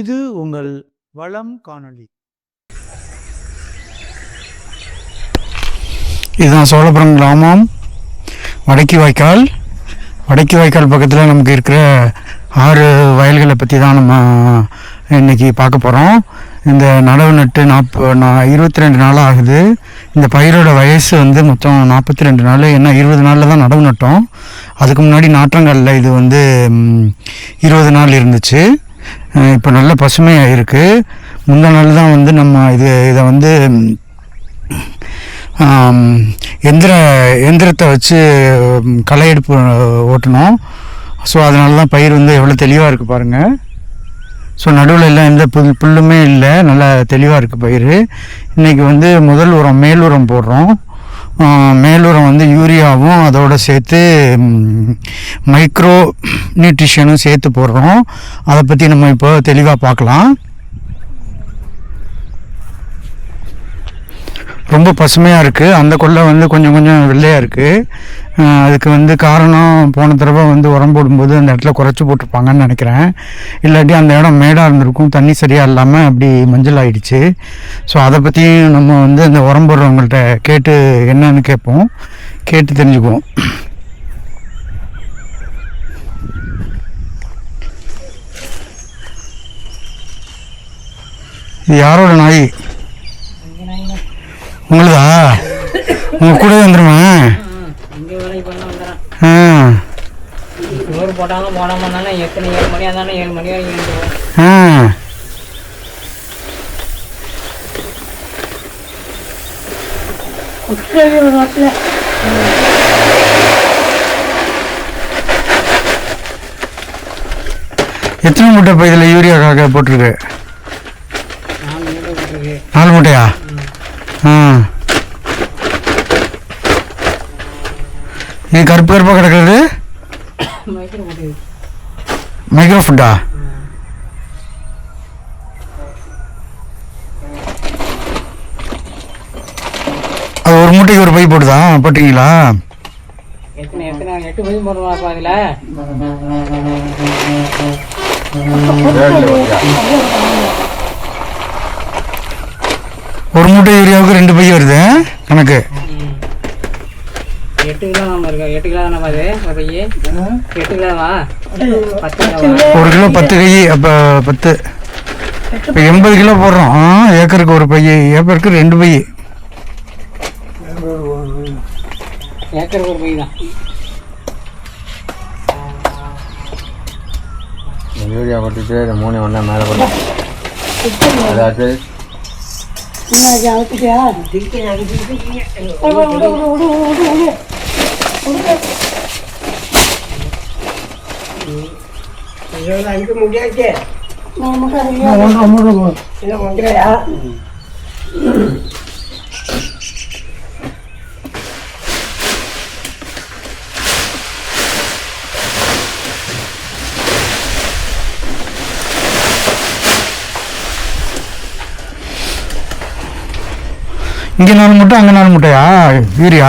இது உங்கள் வளம் காணொளி. இதுதான் சோழபுரம் கிராமம். வடக்கி வாய்க்கால். வடக்கி வாய்க்கால் பக்கத்தில் நமக்கு இருக்கிற ஆறு வயல்களை பற்றி தான் நம்ம இன்னைக்கு பார்க்க போகிறோம் இந்த நடவு நட்டு நாற்ப நான் இருபத்தி ரெண்டு நாள் ஆகுது. இந்த பயிரோட வயசு வந்து மொத்தம் நாற்பத்தி ரெண்டு நாள். ஏன்னா இருபது நாளில் தான் நடவு நட்டோம். அதுக்கு முன்னாடி நாற்றங்களில் இது வந்து இருபது நாள் இருந்துச்சு. இப்போ நல்ல பசுமையாக இருக்குது முந்த நாள் தான் வந்து நம்ம இது இதை வந்து எந்திர எந்திரத்தை வச்சு களை எடுப்பு ஓட்டணும். ஸோ அதனால தான் பயிர் வந்து எவ்வளோ தெளிவாக இருக்குது பாருங்கள் ஸோ நடுவில் எல்லாம் எந்த புல் புல்லுமே இல்லை. நல்லா தெளிவாக இருக்குது பயிர். இன்றைக்கி வந்து முதல் உரம் மேல் உரம் போடுறோம். மேலூரம் வந்து யூரியாவும் அதோட சேர்த்து மைக்ரோ நியூட்ரிஷனும் சேர்த்து போடுறோம். அதை பற்றி நம்ம இப்போ தெளிவாக பார்க்கலாம். ரொம்ப பசுமையாக இருக்குது அந்த கொல்லை வந்து கொஞ்சம் கொஞ்சம் வெள்ளையாக இருக்குது அதுக்கு வந்து காரணம் போன தடவை வந்து உரம் போடும்போது அந்த இடத்துல குறைச்சி போட்டிருப்பாங்கன்னு நினைக்கிறேன். இல்லாட்டி அந்த இடம் மேடாக இருந்திருக்கும். தண்ணி சரியாக இல்லாமல் அப்படி மஞ்சள் ஆயிடுச்சு. ஸோ அதை பற்றியும் நம்ம வந்து அந்த உரம் போடுறவங்கள்ட்ட கேட்டு என்னன்னு கேட்போம். கேட்டு தெரிஞ்சுக்குவோம். இது யாரோட நாய்? உங்களுதா? உங்க கூட வந்துருமா? ஆ. சோறு போட்டாலும் போடாம இருந்தாலும் எத்தனை ஏழு ஏழு மணி வரைக்கும் இருந்துருவோம் ஆ. எத்தனை மூட்டை இப்போ இதில் யூரியா காக்க போட்டிருக்கு. நாலு மூட்டையா ஆ இது கருப்பு கருப்பாக கிடக்கிறது மைக்ரோ ஃபுட்டா அது ஒரு மூட்டைக்கு ஒரு பை போடுதா போட்டிங்களா? ஒரு மூட்டை யூரியாவுக்கு ரெண்டு பை வருது கணக்கு. எட்டு கிலோ நம்ம இருக்கு எட்டு கிலோ தானே அது ஒரு பையி எட்டு கிலோவா பத்து ஒரு கிலோ பத்து கை அப்போ பத்து. இப்போ எண்பது கிலோ போடுறோம். ஆ, ஏக்கருக்கு ஒரு பை ஏக்கருக்கு ரெண்டு பை ஏக்கருக்கு ஒரு பை தான். யூரியா கொட்டிட்டு இந்த மூணு ஒன்றா மேலே போட்டு அதாவது இங்கே நாலு மூட்டை அங்கே நாலு மூட்டையா? யூரியா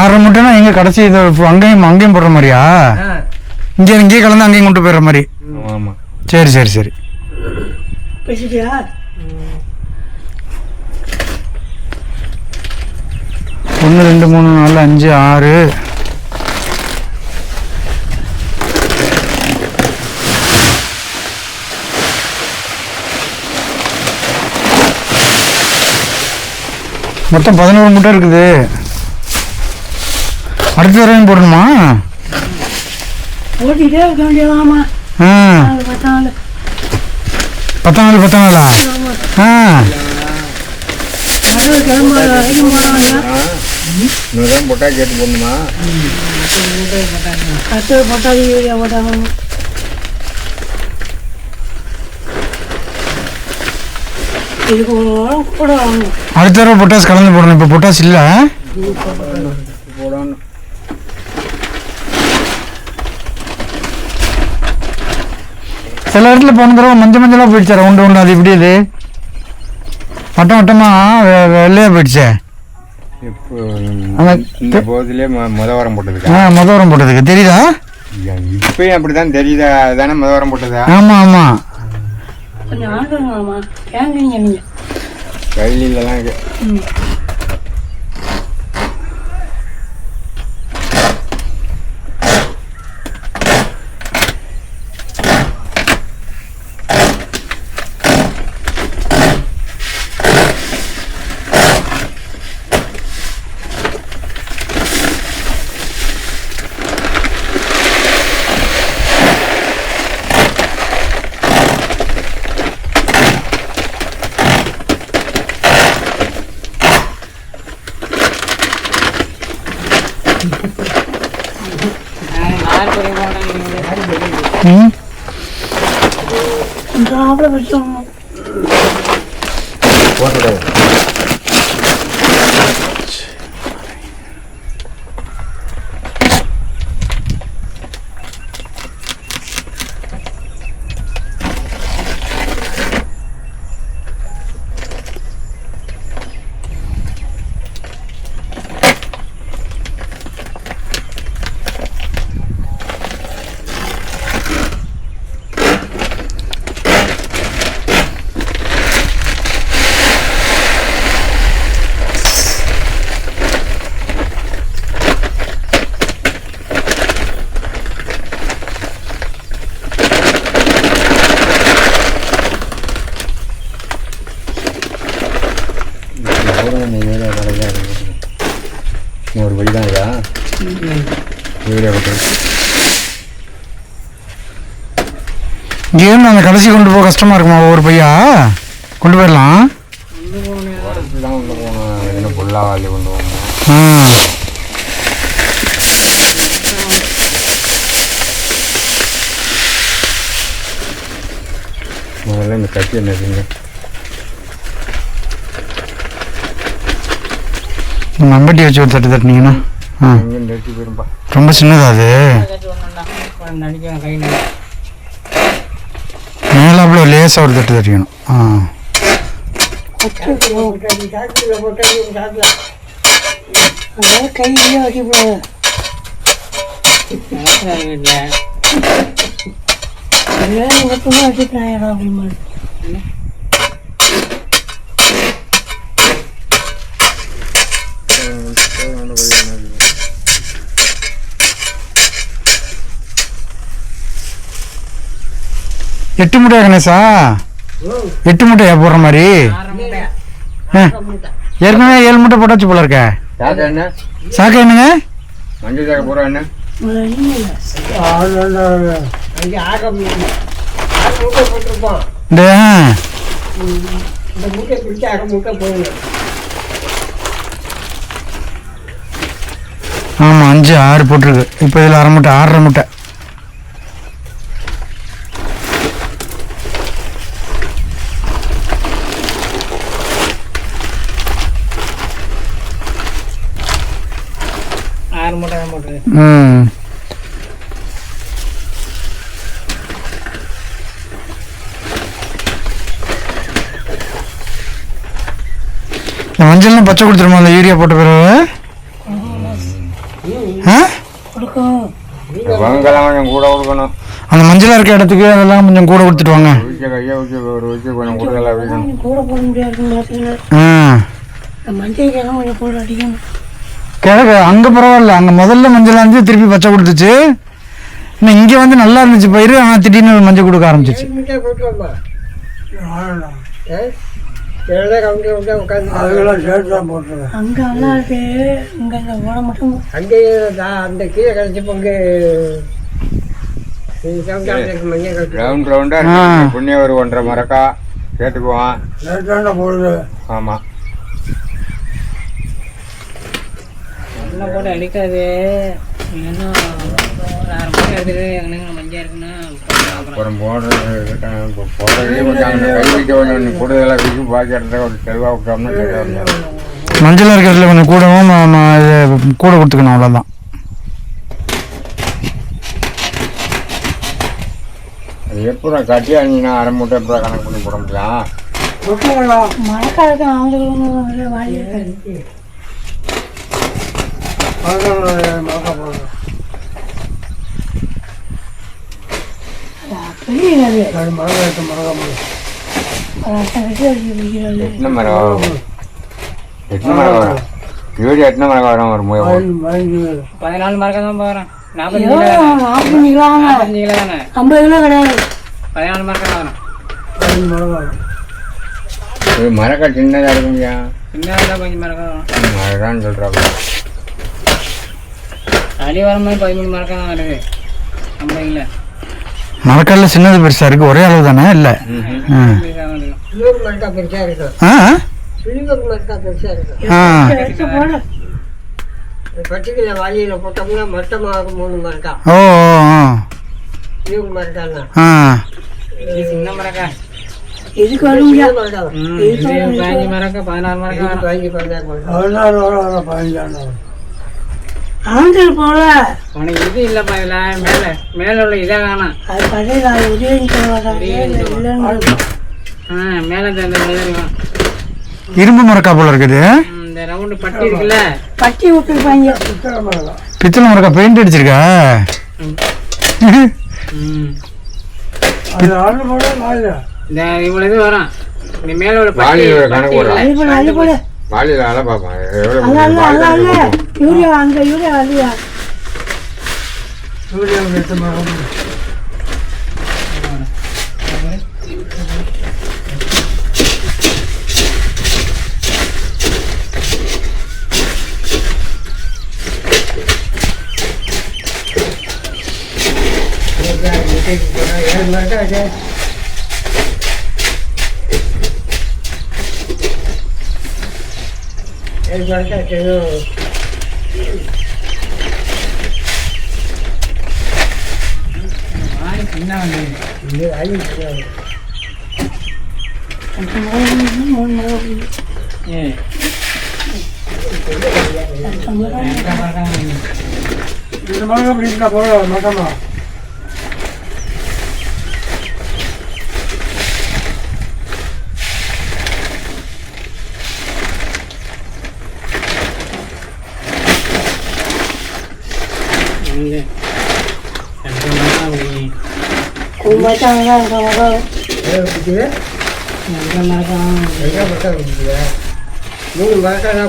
ஆறரை மூட்டைனா எங்க கடைசி இது இப்போ அங்கேயும் அங்கேயும் போடுற மாதிரியா? இங்கே இங்கேயே கலந்து அங்கேயும் கொண்டு போயிடுற மாதிரி. ஆமாம் சரி சரி சரி. ஒன்று ரெண்டு மூணு நாலு அஞ்சு ஆறு. மொத்தம் பதினோரு மூட்டை இருக்குது. அடுத்த தடவையும் போடணுமா? ஓட்டிகிட்டே இருக்க வேண்டியதாமா ஆ. பத்தாம் நாள் பத்தாம் நாள் பத்தாம் நாளா ஆ போட்டா கேட்டு போடணுமா? கட்டு போட்டாது யூரியா போட்டாங்க அடுத்த தடவை பொட்டாஸ் கலந்து போடணும். இப்போ பொட்டாஸ் இல்லை போடணும். சில இடத்துல போன தடவை மஞ்சள் மஞ்சளாக போயிடுச்சு உண்டு உண்டு அது இப்படி இது. வட்டம் வட்டமாக வெள்ளையாக போயிடுச்சே. இப்போ அந்த- இந்த போதிலே முத வாரம் போட்டதுக்கா? ஆ முத உரம் போட்டதுக்கு. தெரியுதா? இப்பயும் அப்படிதான் தெரியுதா? தானே முத வாரம் போட்டதா ஆமாம் ஆமாம் கையிலலாம் இருக்கு ஆறு குறைய மாட்டாங்க ம் இந்த ஆப்பில் வச்சோம் போட்டுடாது ஒரு வழி தான் இதா வீடியோ இங்கேருந்து அந்த கடைசி கொண்டு போக கஷ்டமாக இருக்குமா ஒவ்வொரு பையா கொண்டு போயிடலாம் கொண்டு போகணும் என்ன புல்லாக வாழி கொண்டு போகணும் முதல்ல இந்த கட்டி என்ன மம்பட்டி வச்சு ஒரு தட்டு தட்டினீங்கன்னா ரொம்ப சின்னதா அது? நடிக்க கை நடி மேலாப்புல லேசாக ஒரு தட்டு தட்டிக்கணும். ஆ. அதே கையிலே வைக்கக்கூடாது வீட்டில் அதே அப்படின்னு எட்டு முட்டையா கணேசா? எட்டு முட்டையா போடுற மாதிரி? ஆ. ஏற்கனவே ஏழு முட்டை போட்டாச்சு போல இருக்க. சாக்கா என்ன? சாக்கா என்னங்க? மஞ்சள் சாக்கா போகிறா என்ன? ஆமாம் அஞ்சு ஆறு போட்டிருக்கு. இப்போ இதில் அரை முட்டை ஆறரை முட்டை ஆறு மூட்டை தான் போட்டுரு ம் இந்த மஞ்சள்லாம் பச்சை கொடுத்துருமா அந்த யூரியா போட்ட பிறகு? கூட கொடுக்கணும். அந்த மஞ்சளாக இருக்க இடத்துக்கு அதெல்லாம் கொஞ்சம் கூட கொடுத்துட்டு வாங்க. கிழக்கு அங்கே பரவாயில்ல. அங்கே முதல்ல மஞ்சள் இருந்து திருப்பி பச்சை கொடுத்துச்சு. இன்னும் இங்கே வந்து நல்லா இருந்துச்சு பயிர் ஆனால் திடீர்னு மஞ்சள் கொடுக்க ஆரம்பிச்சிச்சு. அங்கே நல்லா இருக்கு இங்கே இந்த ஓட மட்டும் ரவுண்ட் ரவுண்டாக ஆ. இருக்கு புண்ணிய ஒரு ஒன்றரை மரக்கா. கேட்டுக்குவான் ஆமாம் என்ன போட்டு அடிக்காது ஒரு ஆறு மூட்டை எடுத்துட்டு எங்கன்னு மஞ்சள் இருக்குன்னா. அப்புறம் போடுறது போடுறதே கொஞ்சம் அங்கே கை வைக்க கொஞ்சம் கூடுதலாக விற்று பாக்கி இடத்துல ஒரு தெளிவாக விட்டோம்னா இருக்கும். மஞ்சள் இருக்கிறதுல கொஞ்சம் கூடவும் இது கூட கொடுத்துக்கணும் அவ்வளோதான் அது எப்படா கட்டி அணினா அரை மூட்டை எப்படா கணக்கு பண்ணி போட முடியும்? மழைக்காலத்து அவங்களுக்கு இருக்காது பெரிய எத்தனை மரம் வரும்? எத்தனை மரம் வரும்? யூரியா எத்தனை மரம் வரும் ஒரு பதினாலு மரக்கா தான் போகிறேன் கிலோ தானே? நாற்பத்தஞ்சு கிலோ தானே? ஐம்பது கிலோ கிடையாது. பதினாலு தான் வரும். இது மரக்கால் சின்னதாக இருக்குங்கய்யா சின்ன கொஞ்சம் வரும். அதுதான் சொல்கிறாங்க அடி வரும்போது பதிமூணு மரக்கா தான் வருது. ஐம்பது கிலோ. மரக்கல்ல சின்னது பெருசாக இருக்குது ஒரே அளவு தானே? இல்லை. இது பதினஞ்சு பதினாறு ஆண்கள் போல. உனக்கு இது இல்லைப்பா இதில் மேலே மேலே உள்ள இதை காணும் அது கடையில் அது உதவி சொல்லுவாங்க இல்லைன்னு ஆ மேலே இந்த இருக்கும் இரும்பு மரக்கா போல இருக்குது. இந்த ரவுண்டு பட்டி இருக்குல்ல. பட்டி விட்டுருப்பாங்க. பித்தளை மரக்கா பெயிண்ட் அடிச்சிருக்கா? ம். இந்த இவ்வளோ இது வரும். இந்த மேலே உள்ள பட்டி வாளியில் அலை பார்ப்பேன் யூரியா அந்த யூரியா அல்லையா ஏழு மரக்கா இருக்கு ஏழு மரக்கா இருக்கு வாடி சின்ன வந்து இது வாங்கி கொடுக்காது. மூணு மரம் ஏ ரெண்டு மரக்கா வந்து இங்க ரெண்டு மரக்கா வந்து கும்பத்தாங்க அந்த மரம் ஏழு பிடிக்குது ரெண்டு மரக்கா ரெண்டா மரக்கா பிடிக்குது மூணு மரக்கா நான்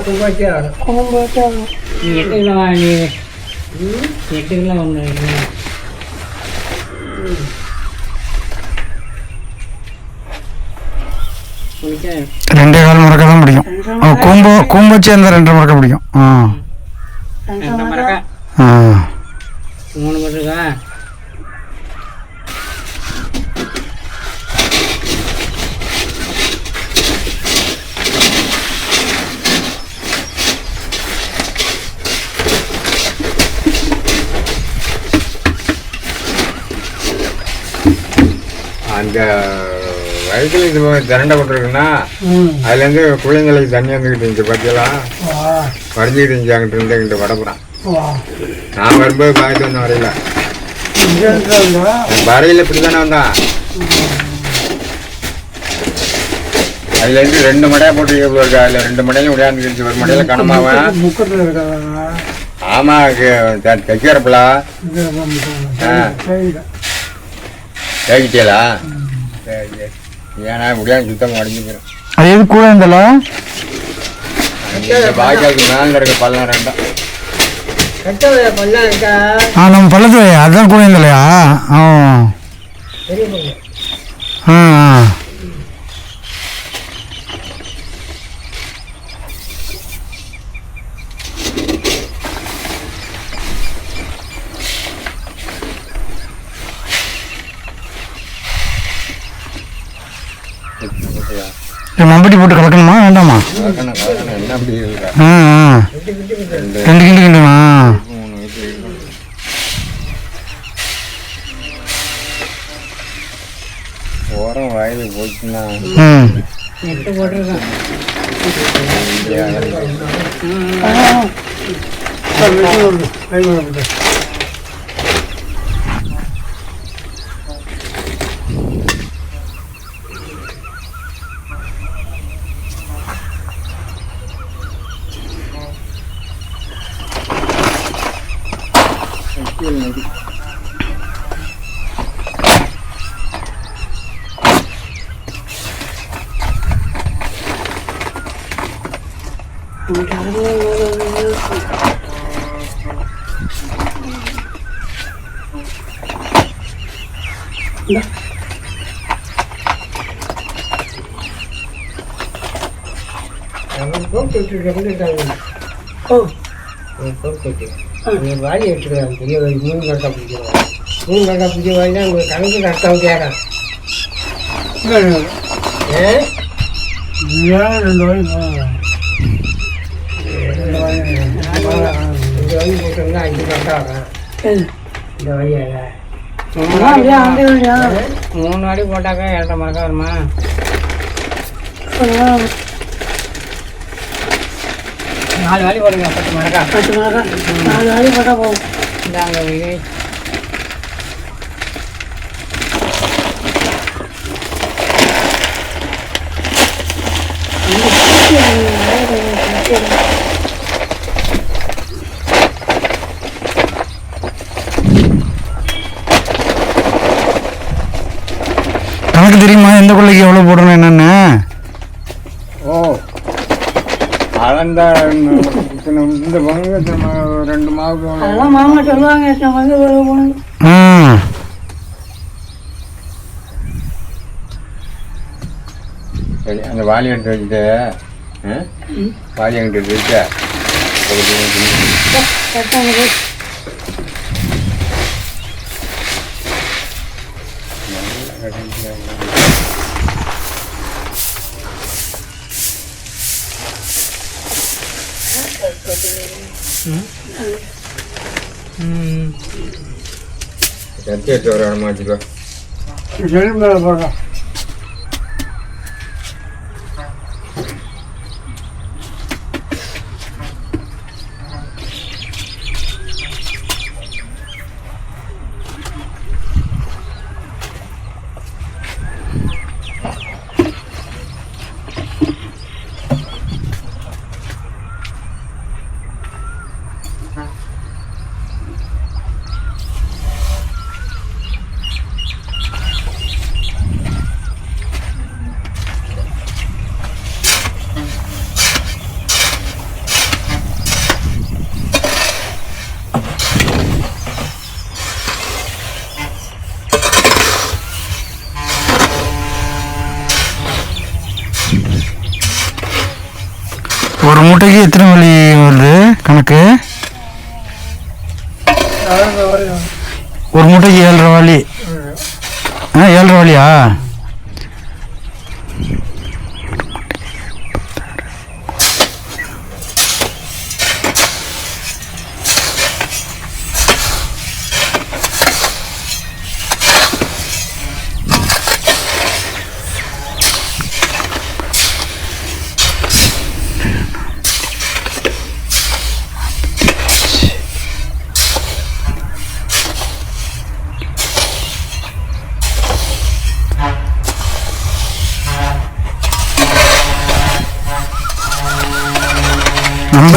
கும்பாச்சே ஆகும் கும்பத்தாங்க நீ எட்டு கிலோ வாங்கி எட்டு கிலோ ஒன்று குடிக்க ரெண்டே கால் மரக்கா தான் பிடிக்கும் ஓ கூம்பு கூம்பு வச்சு அந்த ரெண்டரை மரக்கா பிடிக்கும் ஆ ரெண்டு மரக்கா ஆ மூணு மட்டும் இருக்கா? அந்த வயசுல இது திரண்ட கொண்டிருக்குன்னா அதுலேருந்து பிள்ளைங்களுக்கு தண்ணி வந்துக்கிட்டு இருந்துச்சு பற்றியெல்லாம் வரைஞ்சிக்கிட்டு இருந்துச்சு அங்கிட்டு இருந்து இங்கிட்டு வடப்புறான் நான் வரும்போது பார்த்துட்டு வந்தேன் வரையில. வரையில இப்படி தானே வந்தான் அதுலேருந்து ரெண்டு மடையா போட்டு இவ்வளோ இருக்கா அதில் ரெண்டு மடையிலும் விளையாண்டுக்கிச்சு ஒரு மடையில கனமாவன் ஆமா தைக்கிறப்பலா தேக்கிட்டேலா சரி சரி. ஏன்னா முடியாது சுத்தமாக அடிஞ்சுக்கிறேன் அது எது கூட இருந்தால? இந்த பாய்க்காலுக்கு மேலே இருக்க பள்ளம் ரெண்டாம். இருக்கா ஆ நம்ம பள்ளத்து அதுதான் கூட இருந்தாலையா? ஆ. ஆ மம்பட்டி போட்டு கலக்கணுமா வேண்டாமா? ஆ ஆ. ரெண்டு கிண்டு கிண்டுமா உரம் வயலுக்கு போச்சுன்னா. ம். எட்டு போட்டிருக்கேன் அவன் போட்டு விட்டுட்டு வந்துட்டாங்க ஓ அவன் போட்டு விட்டு நீ வாலி எடுத்துக்கிறான் பெரிய ஒரு மூணு கட்டா பிடிக்கிறான் மூணு கட்டா பிடிச்ச வாலி தான் உங்களுக்கு கணக்கு கரெக்டாக கேட்கறான் ஏ இந்த வழி போட்டோம்னா அஞ்சு கட்டா வரும் சரி இந்த வழியாக அதான் அப்படியே ஆண்டே வேண்டியா மூணு அடி போட்டாக்கா ஏழரை மரக்கா வருமா நாலு வாடி போடுங்க பத்து மரக்கா பத்து மரக்கா நாலு வாடி போட்டா போகும் இந்தாங்க விஜய் Thank you. கணக்கு தெரியுமா? எந்த கொள்ளைக்கு எவ்வளோ போடணும் என்னென்னு? ஓ. அளந்த இந்த பங்கு ரெண்டு மாவுக்கு மாமா சொல்லுவாங்க ம் சரி அந்த வாலி எடுத்து வச்சுட்டு? வாலி எங்கிட்ட வச்சு கத்தி எடுத்து வர இடமா வச்சுக்கோ ஒரு மூட்டைக்கு எத்தனை வழி வருது கணக்கு ஒரு மூட்டைக்கு ஏழரை வழி ஆ ஏழரை வழியா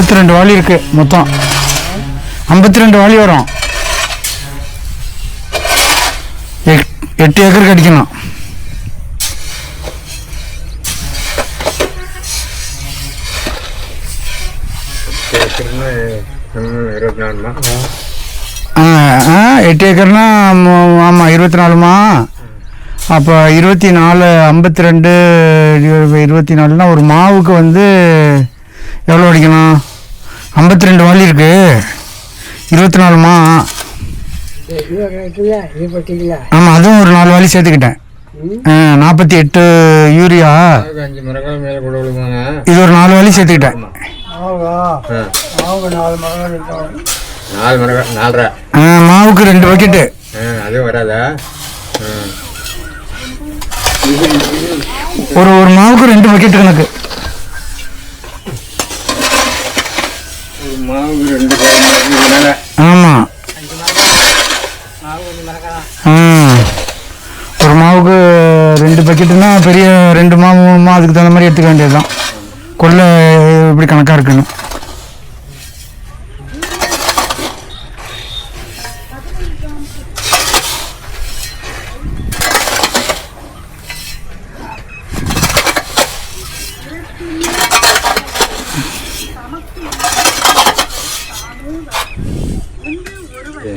ஐம்பத்தி ரெண்டு வாலி இருக்கு மொத்தம். ஐம்பத்தி ரெண்டு வாலி வரும். எட்டு ஏக்கருக்கு அடிக்கணும் ஆ ஆ எட்டு ஏக்கர்னா ஆமாம் இருபத்தி நாலுமா அப்போ இருபத்தி நாலு ஐம்பத்தி ரெண்டு இருபத்தி நாலுனா ஒரு மாவுக்கு வந்து எவ்வளோ அடிக்கணும்? ஐம்பத்தி ரெண்டு வாலி இருக்கு. இருபத்தி நாலுமா ஆமாம் அதுவும் ஒரு நாலு வாலி சேர்த்துக்கிட்டேன். நாற்பத்தி எட்டு யூரியா. இது ஒரு நாலு வாலி சேர்த்துக்கிட்டேன். நாலு ஆ, மாவுக்கு ரெண்டு பக்கெட்டு ஆ அதுவும் ஒரு ஒரு மாவுக்கு ரெண்டு பக்கெட் கணக்கு ஒரு மாவுக்கு ரெண்டு பேர் மேலே ஆமாம் ஒரு மாவுக்கு ரெண்டு பக்கெட்டுனா பெரிய ரெண்டு மாவு மூணு மாவு அதுக்கு தகுந்த மாதிரி எடுத்துக்க வேண்டியது தான் கொள்ளை இப்படி கணக்காக இருக்குன்னு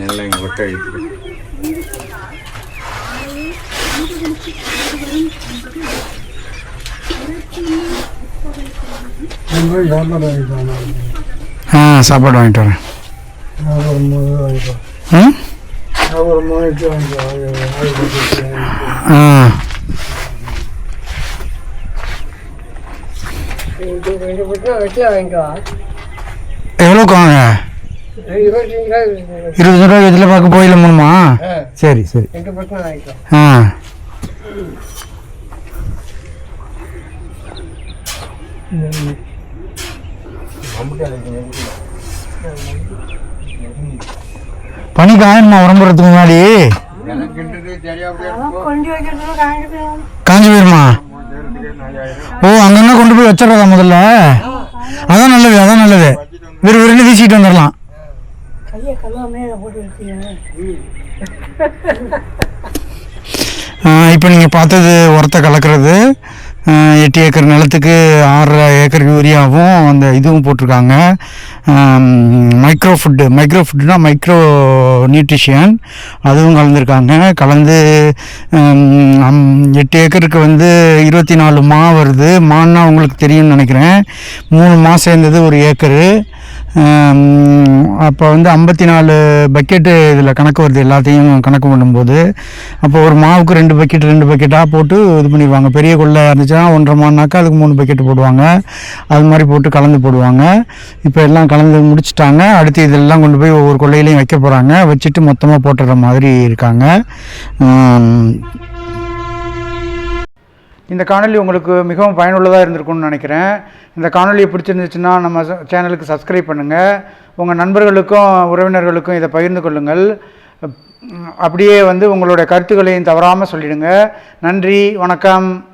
எல்லாம் இங்கே ஒட்ட வைக்கிறேன் ஆ சாப்பாடு வாங்கிட்டு வரேன். ஆ. எவ்வளோக்கு வாங்க? இருபத்தஞ்சு இருபது ரூபாய் இதில் பார்க்க போயில மூணுமா? சரி சரி. ஆ. பனி காயணுமா உடம்புறதுக்கு முன்னாடி? காஞ்சி போயிருமா. ஓ அங்கங்க கொண்டு போய் வச்சிடறதா முதல்ல? அதான் நல்லது அதான் நல்லது. விறு விறுன்னு வீசிட்டு வந்துடலாம் மேலே போட்டு இப்போ நீங்கள் பார்த்தது உரத்தை கலக்கிறது. எட்டு ஏக்கர் நிலத்துக்கு ஆறரை ஏக்கர் யூரியாவும் அந்த இதுவும் போட்டிருக்காங்க. மைக்ரோ ஃபுட்டு மைக்ரோ ஃபுட்டுனா மைக்ரோ நியூட்ரிஷியன் அதுவும் கலந்துருக்காங்க. கலந்து எட்டு ஏக்கருக்கு வந்து இருபத்தி நாலு மா வருது. மான்னா உங்களுக்கு தெரியும்னு நினைக்கிறேன். மூணு மா சேர்ந்தது ஒரு ஏக்கரு. அப்போ வந்து ஐம்பத்தி நாலு பக்கெட்டு இதில் கணக்கு வருது எல்லாத்தையும் கணக்கு பண்ணும்போது. அப்போ ஒரு மாவுக்கு ரெண்டு பக்கெட் ரெண்டு பக்கெட்டாக போட்டு இது பண்ணிடுவாங்க. பெரிய கொள்ளை இருந்துச்சுன்னா ஒன்றரை மானாக்கா அதுக்கு மூணு பக்கெட்டு போடுவாங்க. அது மாதிரி போட்டு கலந்து போடுவாங்க. இப்போ எல்லாம் கலந்து முடிச்சிட்டாங்க. அடுத்து இதெல்லாம் கொண்டு போய் ஒவ்வொரு கொள்ளையிலையும் வைக்க போகிறாங்க வச்சுட்டு மொத்தமாக போட்டுற மாதிரி இருக்காங்க. இந்த காணொலி உங்களுக்கு மிகவும் பயனுள்ளதாக இருந்திருக்கும்னு நினைக்கிறேன். இந்த காணொலியை பிடிச்சிருந்துச்சுன்னா நம்ம ச- சேனலுக்கு சப்ஸ்கிரைப் பண்ணுங்கள் உங்கள் நண்பர்களுக்கும் உறவினர்களுக்கும் இதை பகிர்ந்து கொள்ளுங்கள். அப்படியே வந்து உங்களுடைய கருத்துக்களையும் தவறாமல் சொல்லிடுங்க. நன்றி வணக்கம்.